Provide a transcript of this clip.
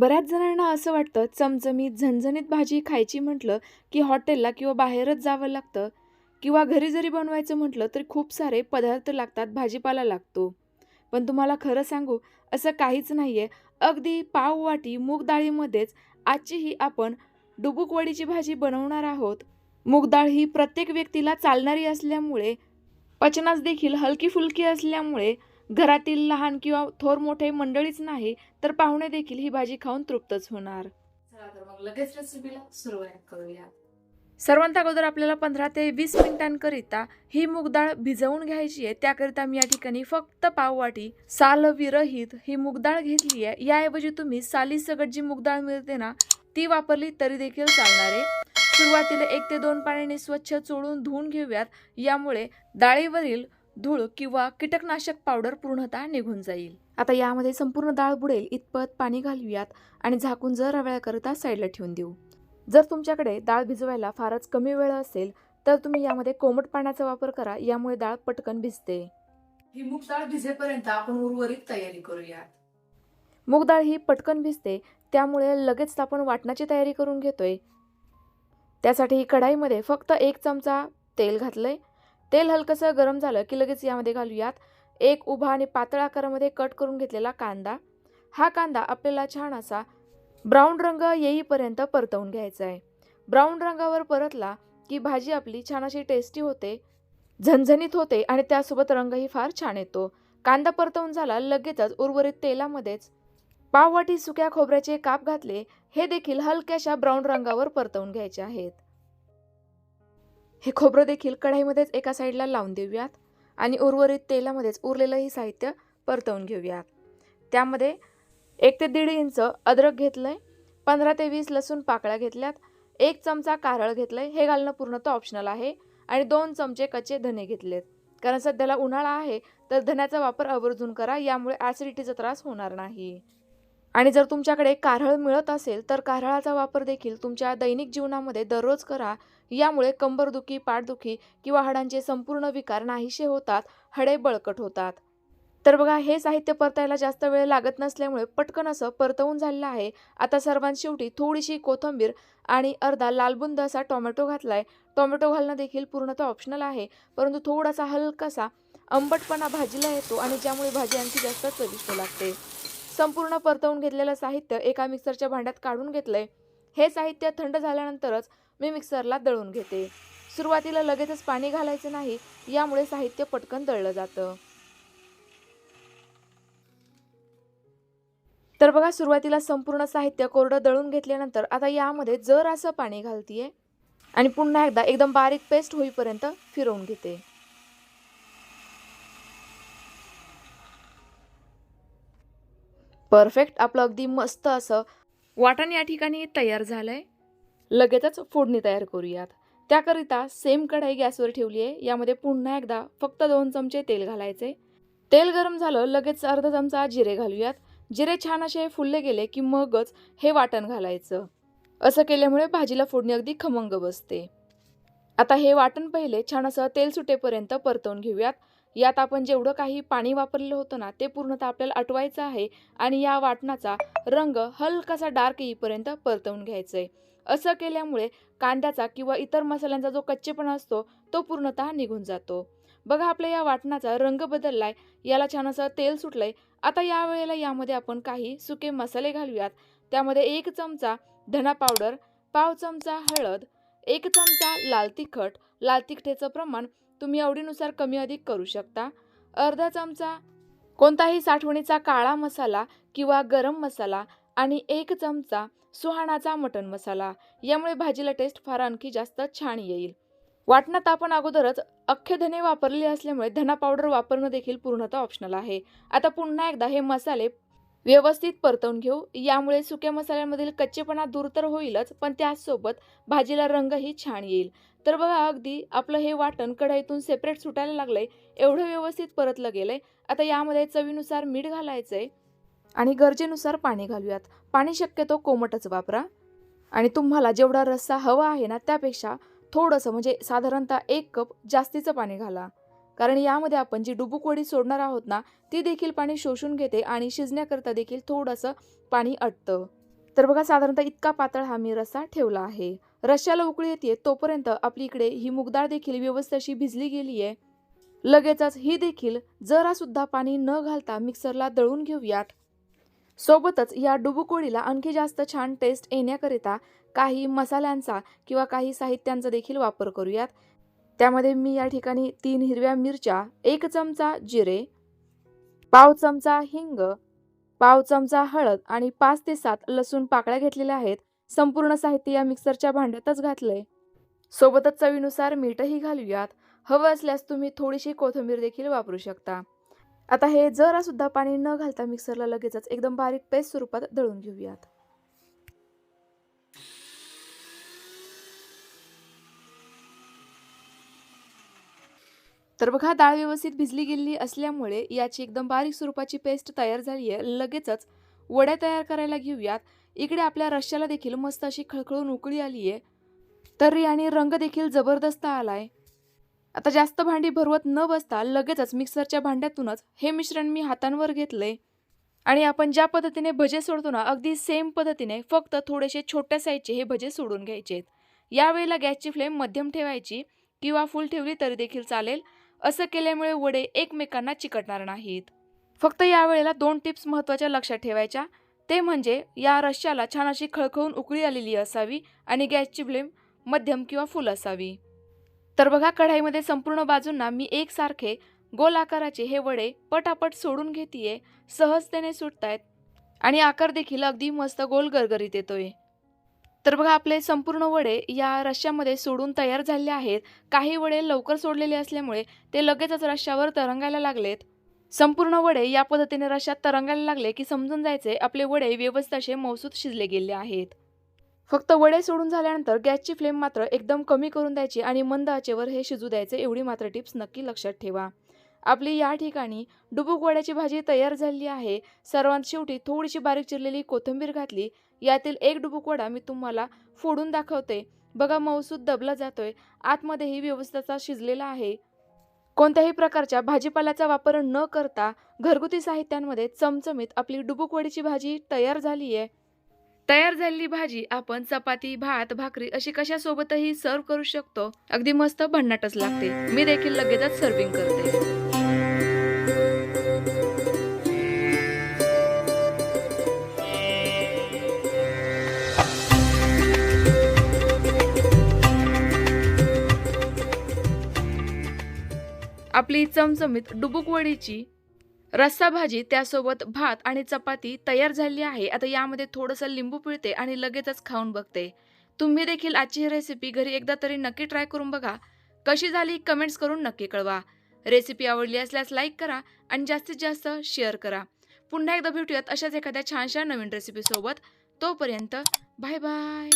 बऱ्याच जणांना असं वाटतं चमचमीत झणझणीत भाजी खायची म्हटलं की हॉटेलला किंवा बाहेरच जावं लागतं किंवा घरी जरी बनवायचं म्हटलं तरी खूप सारे पदार्थ लागतात भाजीपाला लागतो. पण तुम्हाला खरं सांगू असं काहीच नाही आहे अगदी पाव वाटी मूग डाळीमध्येच आजचीही आपण डुबुकवडीची भाजी बनवणार आहोत. मूगडाळ ही प्रत्येक व्यक्तीला चालणारी असल्यामुळे पचनास देखील हलकी फुलकी असल्यामुळे घरातील लहान किंवा थोर मोठे मंडळीच नाही तर पाहुणे देखील ही भाजी खाऊन तृप्तच होणार. लगेच रेसिपीला सुरुवात करूया. सर्वांत अगोदर आपल्याला पंधरा ते वीस मिनिटांकरिता ही मूग डाळ भिजवून घ्यायची आहे. त्याकरिता मी या ठिकाणी फक्त पाव वाटी साल विरहित ही मूग डाळ घेतली आहे. याऐवजी तुम्ही साली सगट जी मूग डाळ मिळते ना ती वापरली तरी देखील चालणार आहे. सुरुवातीला एक ते दोन पाण्याने स्वच्छ चोळून धुवून घेऊयात. यामुळे डाळीवरील धूळ किंवा कीटकनाशक पावडर पूर्णतः निघून जाईल. आता यामध्ये संपूर्ण डाळ बुडेल इतपत पाणी घालूयात आणि झाकून जर वेळाकरिता साईडला ठेवून देऊ. जर तुमच्याकडे डाळ भिजवायला फारच कमी वेळ असेल तर तुम्ही यामध्ये कोमट पाण्याचा वापर करा यामुळे डाळ पटकन भिजते. ही मूग डाळ भिजेपर्यंत आपण उर्वरित तयारी करूया मूग डाळ ही पटकन भिजते त्यामुळे लगेच आपण वाटणाची तयारी करून घेतोय. त्यासाठी कढाईमध्ये फक्त एक चमचा तेल घातलंय तेल हलकंसं गरम झालं की लगेच यामध्ये घालूयात एक उभा आणि पातळ आकारामध्ये कट करून घेतलेला कांदा. हा कांदा आपल्याला छान असा ब्राऊन रंग येईपर्यंत परतवून घ्यायचा आहे. ब्राऊन रंगावर परतला की भाजी आपली छान अशी टेस्टी होते झणझणीत होते आणि त्यासोबत रंगही फार छान येतो. कांदा परतवून झाला लगेचच उर्वरित तेलामध्येच पाववाटी सुक्या खोबऱ्याचे काप घातले. हे देखील हलक्याशा ब्राऊन रंगावर परतवून घ्यायचे आहेत. हे खोबरं देखील कढाईमध्येच एका साईडला लावून देऊयात आणि उर्वरित तेलामध्येच उरलेलंही साहित्य परतवून घेऊयात. त्यामध्ये एक ते दीड इंच अद्रक घेतलंय पंधरा ते वीस लसूण पाकळ्या घेतल्यात एक चमचा कारळ घेतलंय हे घालणं पूर्णतः ऑप्शनल आहे आणि दोन चमचे कच्चे धने घेतलेत. कारण सध्याला उन्हाळा आहे तर धन्याचा वापर आवर्जून करा यामुळे ॲसिडिटीचा त्रास होणार नाही. आणि जर तुमच्याकडे कारळ मिळत असेल तर कारळाचा वापर देखील तुमच्या दैनिक जीवनामध्ये दररोज करा यामुळे कंबरदुखी पाठदुखी किंवा हाडांचे संपूर्ण विकार नाहीसे होतात हाडे बळकट होतात. तर बघा हे साहित्य परतायला जास्त वेळ लागत नसल्यामुळे पटकन असं परतवून झालेलं आहे. आता सर्वांत शेवटी थोडीशी कोथिंबीर आणि अर्धा लालबुंद असा टोमॅटो घातलाय. टोमॅटो घालणं देखील पूर्णतः ऑप्शनल आहे परंतु थोडासा हलकासा आंबटपणा भाजीला येतो आणि ज्यामुळे भाजी आणखी जास्त चविष्ट लागते. संपूर्ण परतवून घेतलेलं साहित्य एका मिक्सरच्या भांड्यात काढून घेतलंय. हे साहित्य थंड झाल्यानंतरच मी मिक्सरला दळून घेते. सुरुवातीला लगेचच पाणी घालायचं नाही यामुळे साहित्य पटकन दळलं जातं. तर बघा सुरुवातीला संपूर्ण साहित्य कोरडं दळून घेतल्यानंतर आता यामध्ये जर असं पाणी घालतीये आणि पुन्हा एकदा एकदम बारीक पेस्ट होईपर्यंत फिरवून घेते. परफेक्ट आपलं अगदी मस्त असं वाटण या ठिकाणी तयार झालंय. लगेचच फोडणी तयार करूयात. त्याकरिता सेम कढाई गॅसवर ठेवली आहे. यामध्ये पुन्हा एकदा फक्त दोन चमचे तेल घालायचे. तेल गरम झालं लगेच अर्धा चमचा जिरे घालूयात. जिरे छान असे फुलले गेले की मगच हे वाटण घालायचं. असं केल्यामुळे भाजीला फोडणी अगदी खमंग बसते. आता हे वाटण पहिले छान असं तेल सुटेपर्यंत परतवून घेऊयात. यात आपण जेवढं काही पाणी वापरलेलं होतं ना ते पूर्णतः आपल्याला आटवायचं आहे आणि या वाटणाचा रंग हलकासा डार्क येईपर्यंत परतवून घ्यायचं आहे असं केल्यामुळे कांद्याचा किंवा इतर मसाल्यांचा जो कच्चेपणा असतो तो पूर्णतः निघून जातो. बघा आपल्या या वाटणाचा रंग बदललाय याला छान असं तेल सुटलंय. आता या वेळेला यामध्ये आपण काही सुके मसाले घालूयात. त्यामध्ये एक चमचा धना पावडर पाव चमचा हळद एक चमचा लाल तिखट. लाल तिखटेचं प्रमाण तुम्ही आवडीनुसार कमी अधिक करू शकता. अर्धा चमचा कोणताही साठवणीचा काळा मसाला किंवा गरम मसाला आणि एक चमचा सुहाणाचा मटण मसाला. यामुळे भाजीला टेस्ट फार आणखी जास्त छान येईल. वाटणात आपण अगोदरच अख्खे धने वापरले असल्यामुळे धना पावडर वापरणं देखील पूर्णतः ऑप्शनल आहे. आता पुन्हा एकदा हे मसाले व्यवस्थित परतवून घेऊ. यामुळे सुक्या मसाल्यांमधील कच्चेपणा दूर तर होईलच पण त्याचसोबत भाजीला रंगही छान येईल. तर बघा अगदी आपलं हे वाटण कढईतून सेपरेट सुटायला लागलंय. एवढं व्यवस्थित परतलं गेलंय. आता यामध्ये चवीनुसार मीठ घालायचंय. आणि गरजेनुसार पाणी घालूयात. पाणी शक्यतो कोमटच वापरा. आणि तुम्हाला जेवढा रस्सा हवा आहे ना त्यापेक्षा थोडंसं म्हणजे साधारणतः एक कप जास्तीचं पाणी घाला. कारण यामध्ये आपण जी डुबुकवडी सोडणार आहोत ना ती देखील पाणी शोषून घेते आणि शिजण्याकरता देखील थोडंसं पाणी अटतं. तर बघा साधारणतः इतका पातळ हा मी रस्सा ठेवला आहे. रश्श्याला उकळी येते तोपर्यंत आपली इकडे ही मुगडाळ देखील व्यवस्थित अशी भिजली गेली आहे लगेचच ही देखील जरासुद्धा पाणी न घालता मिक्सरला दळून घेऊयात. सोबतच या डुबुकोळीला आणखी जास्त छान टेस्ट येण्याकरिता काही मसाल्यांचा किंवा काही साहित्यांचा देखील वापर करूयात. त्यामध्ये मी या ठिकाणी तीन हिरव्या मिरच्या एक चमचा जिरे पाव चमचा हिंग पाव चमचा हळद आणि पाच ते सात लसूण पाकळ्या घेतलेल्या आहेत. संपूर्ण साहित्य या मिक्सरच्या भांड्यातच घातलंय. सोबतच चवीनुसार मीठही घालूयात. हवं असल्यास तुम्ही थोडीशी कोथिंबीर देखील वापरू शकता. आता हे जरा सुद्धा पाणी न घालता मिक्सरला लगेचच एकदम बारीक पेस्ट स्वरूपात दळून घेऊयात. तर बघा डाळ व्यवस्थित भिजली गेलेली असल्यामुळे याची एकदम बारीक स्वरूपाची पेस्ट तयार झाली आहे. लगेचच वड्या तयार करायला घेऊयात. इकडे आपल्या रश्श्याला देखील मस्त अशी खळखळून उकळी आली आहे तर याने रंग देखील जबरदस्त आलाय. आता जास्त भांडी भरवत न बसता लगेचच मिक्सरच्या भांड्यातूनच हे मिश्रण मी हातांवर घेतले आणि आपण ज्या पद्धतीने भजे सोडतो ना अगदी सेम पद्धतीने फक्त थोडेसे छोट्या साईजचे हे भजे सोडून घ्यायचे आहेत. यावेळेला गॅसची फ्लेम मध्यम ठेवायची किंवा फुल ठेवली तरी देखील चालेल. असं केल्यामुळे वडे एकमेकांना चिकटणार नाहीत. फक्त यावेळेला दोन टिप्स महत्त्वाच्या लक्षात ठेवायच्या. ते म्हणजे या रश्श्याला छान अशी खळखळून उकळी आलेली असावी आणि गॅसची फ्लेम मध्यम किंवा फुल असावी. तर बघा कढाईमध्ये संपूर्ण बाजूंना मी एकसारखे गोल आकाराचे हे वडे पटापट सोडून घेतीये सहजतेने सुटतायत आणि आकार देखील अगदी मस्त गोल गरगरीत येतोय. तर बघा आपले संपूर्ण वडे या रश्श्यामध्ये सोडून तयार झाले आहेत. काही वडे लवकर सोडलेले असल्यामुळे ते लगेचच रश्श्यावर तरंगायला लागलेत. संपूर्ण वडे या पद्धतीने रश्श्यात तरंगायला लागले की समजून जायचे आपले वडे व्यवस्थित असे मौसूद शिजले गेले आहेत. फक्त वडे सोडून झाल्यानंतर गॅसची फ्लेम मात्र एकदम कमी करून द्यायची आणि मंद आचेवर हे शिजू द्यायचे एवढी मात्र टिप्स नक्की लक्षात ठेवा. आपली या ठिकाणी डुबूक वड्याची भाजी तयार झाली आहे. सर्वांत शेवटी थोडीशी बारीक चिरलेली कोथिंबीर घातली. यातील एक डुबूक वडा मी तुम्हाला फोडून दाखवते. बघा मौसूद दबला जातोय. आतमध्येही व्यवस्थाचा शिजलेला आहे. कोणत्याही प्रकारच्या भाजीपाल्याचा वापर न करता घरगुती साहित्यांमध्ये चमचमीत आपली डुबुक वडीची भाजी तयार झाली आहे तयार झालेली भाजी आपण चपाती भात भाकरी अशी कशासोबतही सर्व करू शकतो. अगदी मस्त भन्नाटच लागते. मी देखील लगेचच सर्विंग करते. आपली चमचमीत डुबुक वडीची रस्सा भाजी त्यासोबत भात आणि चपाती तयार झाली आहे. आता यामध्ये थोडंसं लिंबू पिळते आणि लगेचच खाऊन बघते. तुम्ही देखील आजची ही रेसिपी घरी एकदा तरी नक्की ट्राय करून बघा. कशी झाली कमेंट्स करून नक्की कळवा. रेसिपी आवडली असल्यास लाईक करा आणि जास्तीत जास्त शेअर करा. पुन्हा एकदा भेटूयात अशाच एखाद्या छानशा नवीन रेसिपीसोबत तोपर्यंत बाय बाय